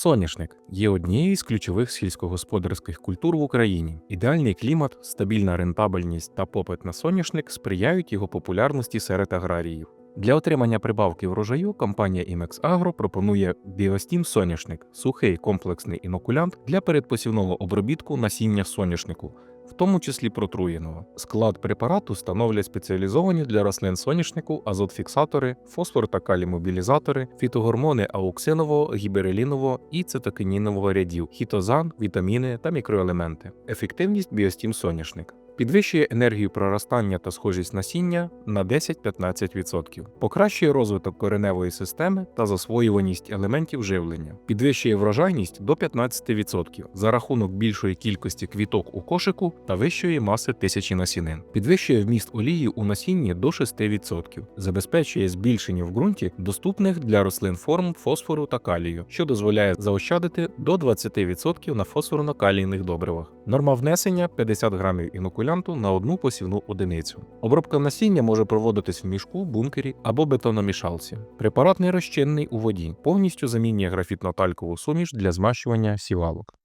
Соняшник є однією з ключових сільськогосподарських культур в Україні. Ідеальний клімат, стабільна рентабельність та попит на соняшник сприяють його популярності серед аграріїв. Для отримання прибавки врожаю компанія Imex Agro пропонує Біостім соняшник сухий комплексний інокулянт для передпосівного обробітку насіння соняшнику, в тому числі протруєного. Склад препарату становлять спеціалізовані для рослин соняшнику азотфіксатори, фосфор та калімобілізатори, фітогормони ауксинового, гіберелінового і цитокинінового рядів, хітозан, вітаміни та мікроелементи. Ефективність біостім соняшник. Підвищує енергію проростання та схожість насіння на 10-15%, покращує розвиток кореневої системи та засвоюваність елементів живлення, підвищує врожайність до 15% за рахунок більшої кількості квіток у кошику та вищої маси тисячі насінин, підвищує вміст олії у насінні до 6%, забезпечує збільшення в ґрунті доступних для рослин форм фосфору та калію, що дозволяє заощадити до 20% на фосфорно-калійних добривах. Норма внесення 50 грамів інокулянту на одну посівну одиницю. Обробка насіння може проводитись в мішку, бункері або бетономішалці. Препарат не розчинний у воді, повністю замінює графітно-талькову суміш для змащування сівалок.